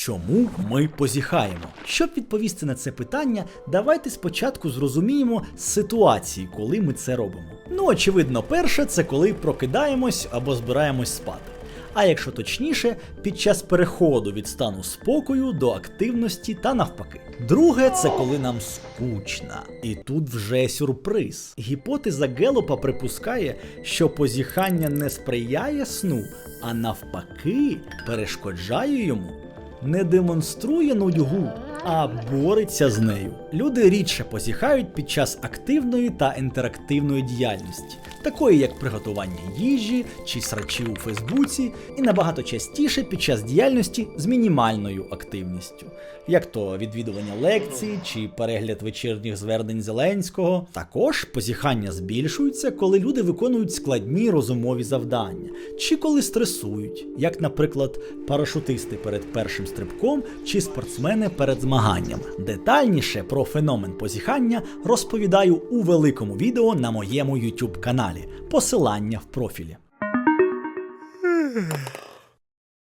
Чому ми позіхаємо? Щоб відповісти на це питання, давайте спочатку зрозуміємо ситуації, коли ми це робимо. Ну, очевидно, перше це коли прокидаємось або збираємось спати. А якщо точніше, під час переходу від стану спокою до активності та навпаки. Друге, це коли нам скучно. І тут вже сюрприз. Гіпотеза Гелопа припускає, що позіхання не сприяє сну, а навпаки перешкоджає йому. Не демонструє нудьгу, а бореться з нею. Люди рідше позіхають під час активної та інтерактивної діяльності, такої як приготування їжі чи срачі у Фейсбуці, і набагато частіше під час діяльності з мінімальною активністю, як то відвідування лекцій чи перегляд вечірніх звернень Зеленського. Також позіхання збільшується, коли люди виконують складні розумові завдання, чи коли стресують, як, наприклад, парашутисти перед першим стрибком чи спортсмени перед змаганнями. Детальніше про феномен позіхання розповідаю у великому відео на моєму YouTube каналі. Посилання в профілі.